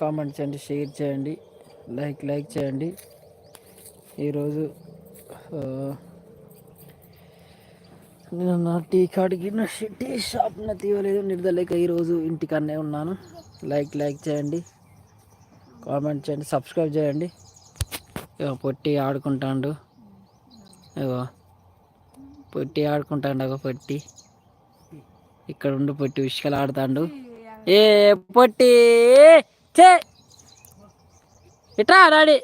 Comment చేయండి share చేయండి like like చేయండి. ఈరోజు నేను నా టీ కాడికి నా టీ షాప్న తీయలేదు. నిర్దలేక ఈరోజు ఇంటికన్నే ఉన్నాను. లైక్ లైక్ చేయండి కామెంట్ చేయండి సబ్స్క్రైబ్ చేయండి. ఇగో పొట్టి ఆడుకుంటాడు. ఇగో పొట్టి ఆడుకుంటాడు ఒక పొట్టి. ఇక్కడ ఉండి పొట్టి ఉష్కలు ఆడుతాడు. ఏ పొట్టి! చే. ఇట్రా డాడీ.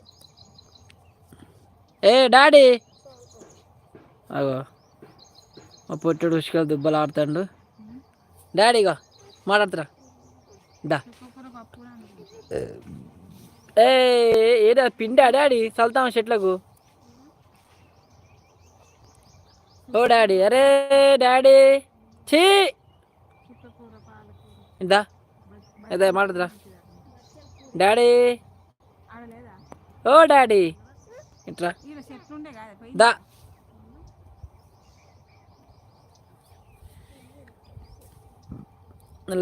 ఏ డాడీ. అగో. మా పొట్టుడు ఉష్కలు దుబ్బలు ఆడుతాడు. డాడీగా మాట్లాడుతురా. డా ఏ ఏడా పిండా డాడీ చల్తాం చెట్లకు. ఓ డాడీ అరే డాడీ. చీ. ఇందా ఏదో మాట్లాడుతురా. డాడీ. ఓ డాడీ. ఇట్రా. దా.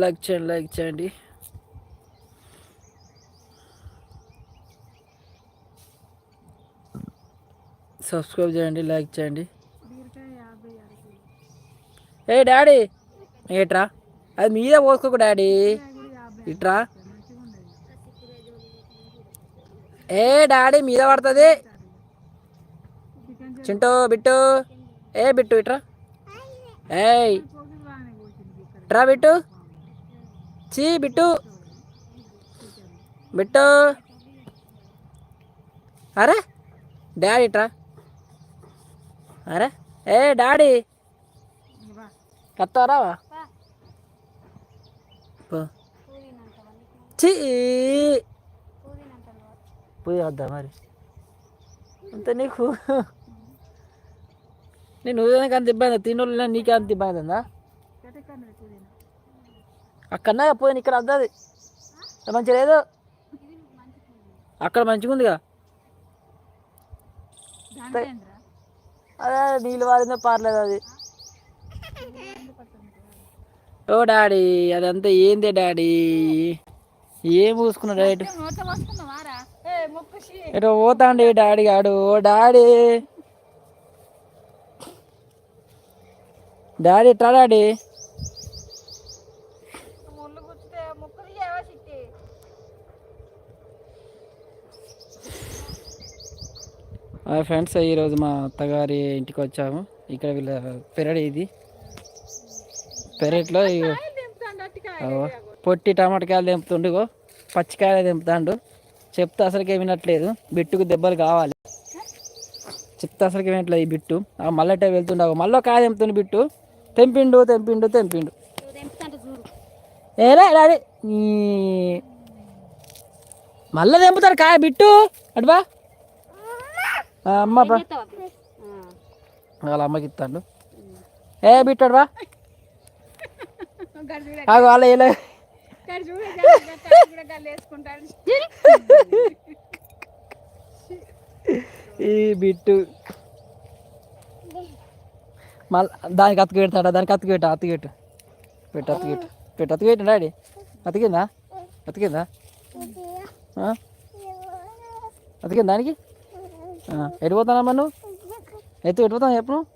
లైక్ చేయండి లైక్ చేయండి. సబ్స్క్రైబ్ చేయండి లైక్ చేయండి. ఏ డాడీ ఏట్రా అది మీద పోసుకోకు డాడీ. ఇట్రా. ఏ డాడీ మీద పడుతుంది. చింటూ బిట్టు. ఏ బిట్టు ఇట్రా ఏయ్. ఇట్రా బిట్టు. చీ బిట్టు. బిట్టు. అరే డాడీ ఇట్రా అరే ఏ డాడీ. కత్తారా చీ. పోయి వద్దా మరి? అంత నీకు? నేను ఉదయానికి అంత ఇబ్బంది తినోళ్ళు నీకే అంత ఇబ్బంది ఉందా? అక్కడనే పోయాను ఇక్కడ అద్దది. మంచిగా లేదు? అక్కడ మంచిగా ఉందిగా? అదే నీళ్ళు వాడిందో పర్లేదు అది. ఓ డాడీ అదంతా ఏంది డాడీ? ఏం పూసుకున్నా డైరెక్ట్ ఎటో పోతాండి డాడీ గాడు. ఓ డాడీ. డాడీ ఎట్లా డాడీ? ఫ్రెండ్స్ ఈరోజు మా అత్తగారి ఇంటికి వచ్చాము. ఇక్కడ వీళ్ళ పెరడి ఇది. పెరట్లో పొట్టి టమాటకాయలు తెంపుతుండు పచ్చికాయలు తెంపుతాండు. చెప్తే అసలుకే వినట్లేదు. బిట్టుకు దెబ్బలు కావాలి. చెప్తే అసలుకి వినట్లేదు ఈ బిట్టు. ఆ మళ్ళటే వెళ్తుండే మళ్ళీ కాయ తెంపుతుండు బిట్టు. తెంపిండు తెంపిండు తెంపిండు. ఏరే డాడీ మళ్ళా తెంపుతాడు కాయ బిట్టు. అటుబా అమ్మ వాళ్ళ అమ్మకి ఇస్తాడు. ఏ బిట్టాడు బా. వాళ్ళ ఇలా ఈ బిట్టు. మళ్ళీ దానికి అతికి పెడతాడా దానికి అతికి పెట్ట అతికి పెట్టు పెట్టు అతికి పెట్టు పెట్టు అతికి పెట్టు డాడీ. అతికిందా అతికిందా ఆ? అతికిందా దానికి? ఎటు పోతానమ్మా నువ్వు? ఎత్తు ఎటు పోతావు చెప్పు నువ్వు?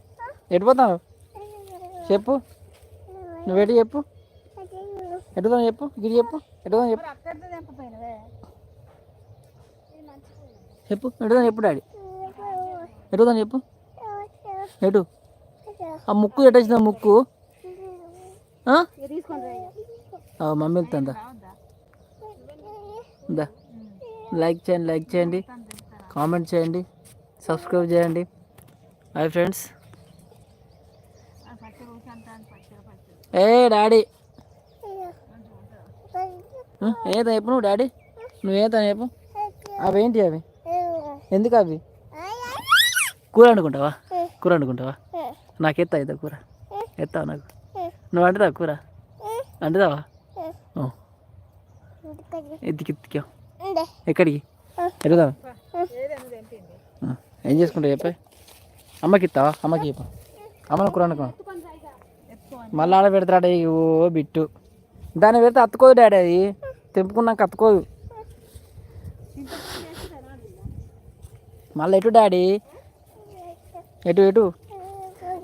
ఎటు పోతావు చెప్పు. నువ్వు ఎటు చెప్పు? ఎటు పోతావు చెప్పు? గిరి చెప్పు? ఎటు పోతావు చెప్పు చెప్పు. ఎటు పోతావు చెప్పు డాడీ. ఎటు పోతావు చెప్పు? ఎటు? ఆ ముక్కు ఎటు వచ్చిందా ముక్కు? మమ్మీ వెళ్తుందా? దా. లైక్ చేయండి లైక్ చేయండి. కామెంట్ చేయండి. సబ్స్క్రైబ్ చేయండి. Hi friends. ఏ డాడీ. ఏత చెప్పు నువ్వు డాడీ. నువ్వు ఏత చెప్పు. అవి ఏంటి అవి? ఎందుకు అవి? కూర వండుకుంటావా? కూర వండుకుంటావా? నాకు ఎత్తా ఇద్దా కూర. ఎత్తావా నాకు. నువ్వు వండుతావా కూర? వండుతావా? ఓ. ఎత్తికి ఎత్తికా ఎక్కడికి? ఎడుదా ఏం చేసుకుంటావు చెప్పే. అమ్మకి ఇస్తావా? అమ్మకి చెప్పు. అమ్మను కూర వండుకో మళ్ళీ ఆడ పెడతాడు ఓ బిట్టు. దాన్ని పెడితే అత్తుకోదు డాడీ అది. tepuk nang kau. Malah itu daddy. Itu itu.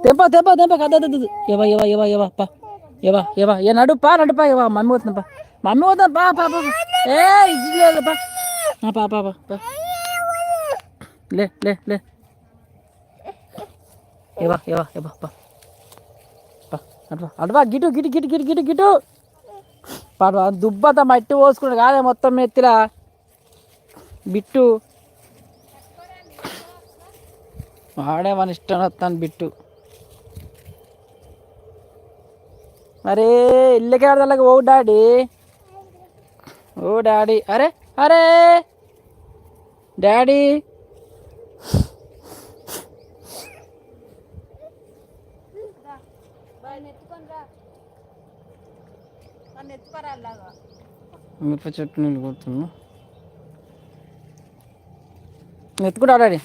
Tempa tempa tempa kata tu tu. Ya ba ya ba ya ba ya ba pa. Ya ba ya ba. Ya nado pa nado pa ya ba. Mami wat nampa. Mami wat nampa pa pa pa. Eh, jilat nampa. Apa apa apa. Pa. Le le le. Ya ba ya ba ya ba pa. Pa. Aduh, aduh, gitu, gitu, gitu, gitu, gitu, gitu. పాడు దుబ్బత మట్టి పోసుకున్నాడు. కాదే మొత్తం ఎత్తిలా. Bit. వాడే మన ఇష్టం వస్తాను bit. అరే ఇల్లకి ఓ daddy. ఓ డాడీ. అరే అరే. డాడీ. మిరప చెట్టు నీళ్ళు కొడుతున్నా. ఎత్తుకుంటా డాడీ.